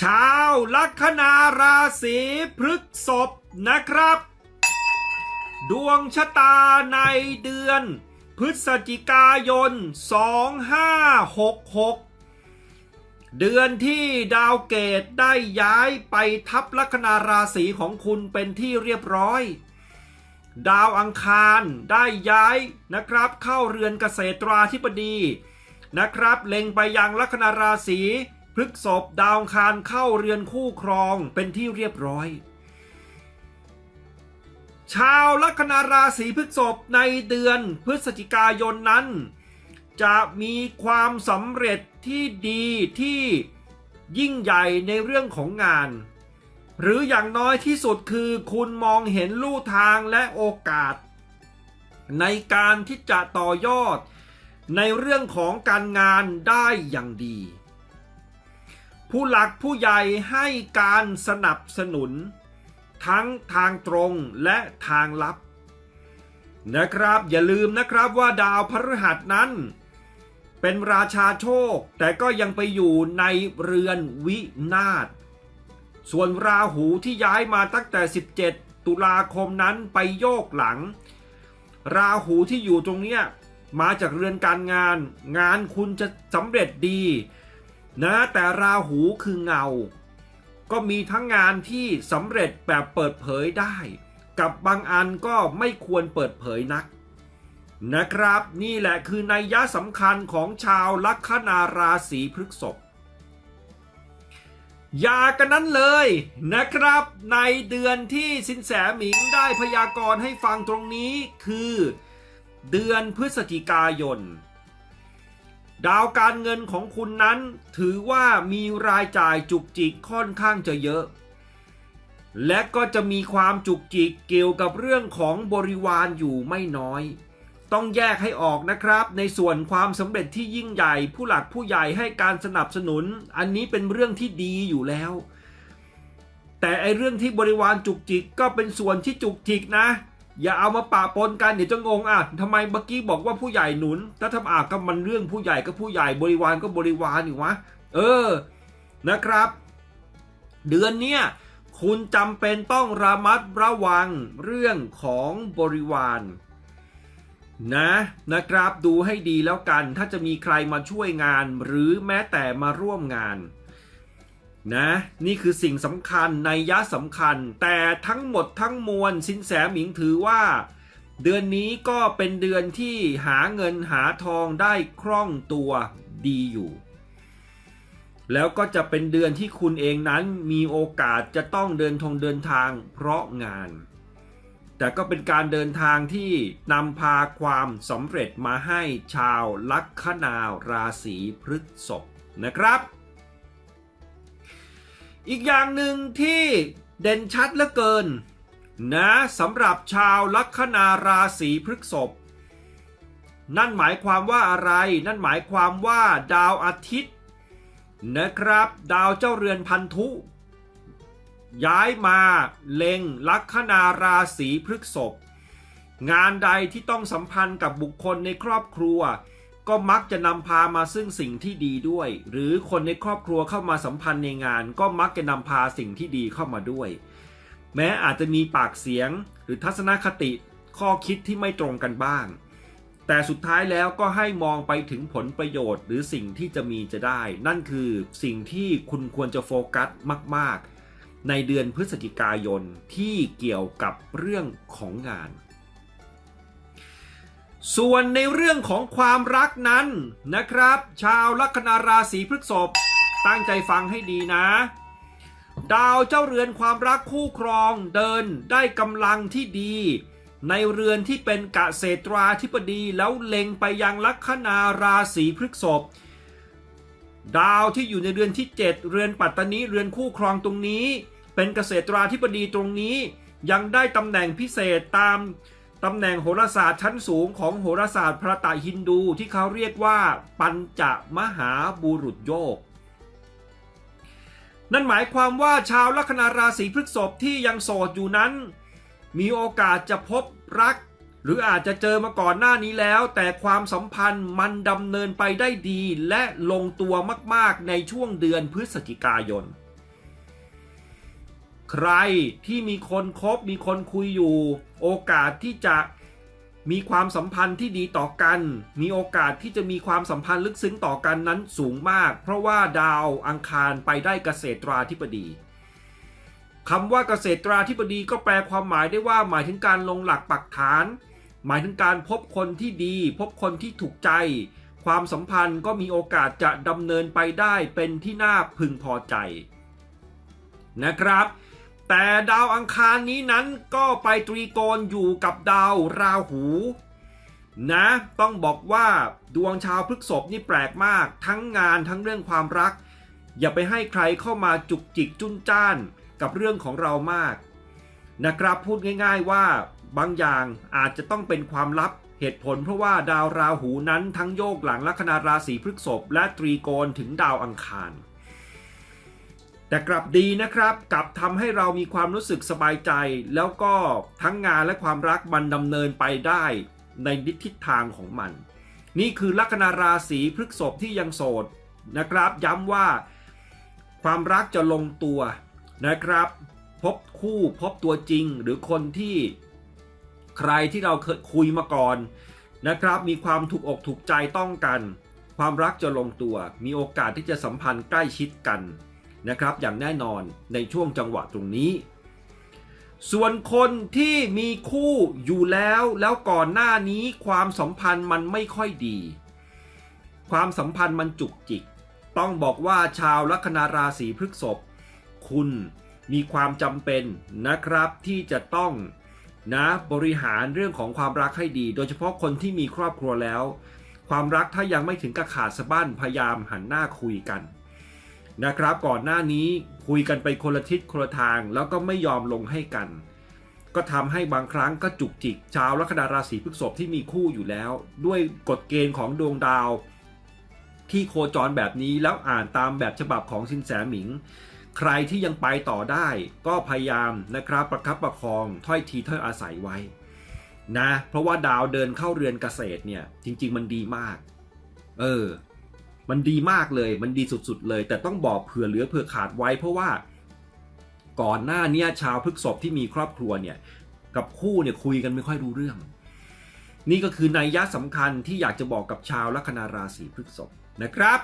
ชาวลัคนาราศีพฤกษภนะครับ ดวงชะตาในเดือน พฤศจิกายน 2566 เดือนที่ดาวเกตได้ย้ายไปทับลัคนาราศีของคุณเป็นที่เรียบร้อย ดาวอังคารได้ย้ายนะครับเข้าเรือนเกษตราธิบดีนะครับ เล็งไปยังลัคนาราศี พฤกษภดาวคารเข้าเรือนคู่ครองเป็นที่เรียบร้อย ชาวลัคนาราศีพฤกษภในเดือนพฤศจิกายนนั้น จะมีความสำเร็จที่ดีที่ยิ่งใหญ่ในเรื่องของงาน หรืออย่างน้อยที่สุดคือคุณมองเห็นลู่ทางและโอกาส ในการที่จะต่อยอดในเรื่องของการงานได้อย่างดี ผู้หลักผู้ใหญ่ให้การสนับสนุน ทั้งทางตรงและทางลับ นะครับอย่าลืมนะครับว่าดาวพฤหัสนั้น เป็นราชาโชค แต่ก็ยังไปอยู่ในเรือนวินาศส่วนราหูที่ย้ายมาตั้งแต่ 17 ตุลาคมนั้นไปโยกหลัง ราหูที่อยู่ตรงเนี้ยมาจากเรือนการงาน งานคุณจะสำเร็จดี นะแต่ราหูคือเงา ก็มีทั้งงานที่สำเร็จแบบเปิดเผยได้ กับบางอันก็ไม่ควรเปิดเผยนัก นะครับนี่แหละคือนัยยะสำคัญของชาวลัคนาราศีพฤษภอย่ากันนั้นเลยนะครับ ในเดือนที่สินแสหมิงได้พยากรณ์ให้ฟังตรงนี้คือ เดือนพฤศจิกายน ดาวการเงินของคุณนั้น ถือว่ามีรายจ่ายจุกจิกค่อนข้างจะเยอะ และก็จะมีความจุกจิกเกี่ยวกับเรื่องของบริวารอยู่ไม่น้อย ต้องแยกให้ออกนะครับ ในส่วนความสำเร็จที่ยิ่งใหญ่ ผู้หลักผู้ใหญ่ให้การสนับสนุน อันนี้เป็นเรื่องที่ดีอยู่แล้ว แต่ไอเรื่องที่บริวารจุกจิกก็เป็นส่วนที่จุกจิกนะ อย่าเอามาปะปนกันเดี๋ยวจะงงอะทำไมเมื่อกี้บอกว่าผู้ใหญ่หนุนถ้าทำอาก็มันเรื่องผู้ใหญ่ก็ผู้ใหญ่บริวารก็บริวารอยู่วะเออนะครับ เดือนเนี้ยคุณจำเป็นต้องระมัดระวังเรื่องของบริวารนะนะครับดูให้ดีแล้วกันถ้าจะมีใครมาช่วยงานหรือแม้แต่มาร่วมงาน นะนี่คือสิ่งสำคัญในยะสำคัญ แต่ทั้งหมดทั้งมวลสินแสหมิงถือว่า เดือนนี้ก็เป็นเดือนที่หาเงินหาทองได้คล่องตัวดีอยู่ แล้วก็จะเป็นเดือนที่คุณเองนั้นมีโอกาสจะต้องเดินทงเดินทางเพราะงาน แต่ก็เป็นการเดินทางที่นำพาความสำเร็จมาให้ชาวลัคนาราศีพฤษภนะครับ อีกอย่างหนึ่งที่เด่นชัดเหลือเกิน นะสำหรับชาวลัคนาราศีพฤษภนั่นหมายความว่าอะไร นั่นหมายความว่าดาวอาทิตย์ นะครับ ดาวเจ้าเรือนพันธุ ย้ายมาเล็งลัคนาราศีพฤษภงานใดที่ต้องสัมพันธ์กับบุคคลในครอบครัว ก็มักจะนำพามาซึ่งสิ่งที่ดีด้วย หรือคนในครอบครัวเข้ามาสัมพันธ์ในงาน ก็มักจะนำพาสิ่งที่ดีเข้ามาด้วย แม้อาจจะมีปากเสียง หรือทัศนคติข้อคิดที่ไม่ตรงกันบ้าง แต่สุดท้ายแล้วก็ให้มองไปถึงผลประโยชน์หรือสิ่งที่จะมีจะได้ นั่นคือสิ่งที่คุณควรจะโฟกัสมาก ๆ ในเดือนพฤศจิกายนที่เกี่ยวกับเรื่องของงาน ส่วนในเรื่องของความรักนั้นนะครับ ชาวลัคนาราศีพฤษภตั้งใจฟังให้ดีนะ ดาวเจ้าเรือนความรักคู่ครองเดินได้กำลังที่ดี ในเรือนที่เป็นกะเศตราธิปดีแล้วเล็งไปยังลัคนาราศีพฤษภดาวที่อยู่ในเรือนที่ 7 เรือนปัตตานีเรือนคู่ครองตรงนี้ เป็นเกษตราธิปดีตรงนี้ ยังได้ตำแหน่งพิเศษตาม ตำแหน่งโหราศาสตร์ชั้นสูงของโหราศาสตร์พระตาฮินดูที่เขาเรียกว่า ปัญจมหาบุรุษโยก นั่นหมายความว่าชาวลัคนาราศีพฤษภที่ยังโสดอยู่นั้น มีโอกาสจะพบรัก หรืออาจจะเจอมาก่อนหน้านี้แล้ว แต่ความสัมพันธ์มันดำเนินไปได้ดีและลงตัวมากๆในช่วงเดือนพฤศจิกายน ใครที่มีคนคบมีคนคุยอยู่ โอกาสที่จะมีความสัมพันธ์ที่ดีต่อกัน มีโอกาสที่จะมีความสัมพันธ์ลึกซึ้งต่อกันนั้นสูงมาก เพราะว่าดาวอังคารไปได้เกษตราธิบดีคำว่าเกษตราธิบดีก็แปลความหมายได้ว่าหมายถึงการลงหลักปักฐาน หมายถึงการพบคนที่ดี พบคนที่ถูกใจ ความสัมพันธ์ก็มีโอกาสจะดำเนินไปได้เป็นที่น่าพึงพอใจนะครับ แต่ดาวอังคารนี้นั้นก็ไปตรีโกณอยู่กับดาวราหู นะ ต้องบอกว่าดวงชาวพฤกษภนี่แปลกมาก ทั้งงานทั้งเรื่องความรัก อย่าไปให้ใครเข้ามาจุกจิกจุนจ้านกับเรื่องของเรามาก นะครับพูดง่าย ๆว่าบางอย่างอาจจะต้องเป็นความลับเหตุผลเพราะว่าดาวราหูนั้นทั้งโยกหลังลัคนาราศีพฤกษภและตรีโกณถึงดาวอังคาร แต่กลับดีนะครับกลับทำให้เรามีความรู้สึกสบายใจ แล้วก็ทั้งงานและความรักมันดำเนินไปได้ในทิศทางของมัน นี่คือลัคนาราศีพฤกษภที่ยังโสดนะครับ ย้ำว่า ความรักจะลงตัวนะครับ พบคู่พบตัวจริงหรือคนที่ใครที่เราเคยคุยมาก่อนนะครับ มีความถูกอกถูกใจต้องกัน ความรักจะลงตัว มีโอกาสที่จะสัมพันธ์ใกล้ชิดกัน นะครับอย่างแน่นอนในช่วงจังหวะตรงนี้ ส่วนคนที่มีคู่อยู่แล้วแล้วก่อนหน้านี้ความสัมพันธ์มันไม่ค่อยดี ความสัมพันธ์มันจุกจิก ต้องบอกว่าชาวลัคนาราศีพฤษภคุณมีความจำเป็นนะครับที่จะต้องนะบริหารเรื่องของความรักให้ดี โดยเฉพาะคนที่มีครอบครัวแล้ว ความรักถ้ายังไม่ถึงกับขาดสะบั้นพยายามหันหน้าคุยกัน นะครับ ก่อนหน้านี้คุยกันไปคนละทิศคนละทางแล้วก็ไม่ยอมลงให้กัน ก็ทำให้บางครั้งก็จุกจิก ชาวลัคนาราศีพฤษภที่มีคู่อยู่แล้ว ด้วยกฎเกณฑ์ของดวงดาว ที่โคจรแบบนี้แล้วอ่านตามแบบฉบับของสินแสหมิง ใครที่ยังไปต่อได้ ก็พยายามนะครับประคับประคองถ้อยทีถ้อยอาศัยไว้นะเพราะว่าดาวเดินเข้าเรือนเกษตรเนี่ยจริง ๆ มันดีมาก เออ มันดีมากเลย มันดีสุดๆเลย แต่ต้องบอกเผื่อเหลือเผื่อขาดไว้ เพราะว่าก่อนหน้านี้ชาวพฤกษบที่มีครอบครัวเนี่ยกับคู่เนี่ยคุยกันไม่ค่อยรู้เรื่อง นี่ก็คือนัยยะสำคัญที่อยากจะบอกกับชาวลัคนาราศีพฤกษบนะครับ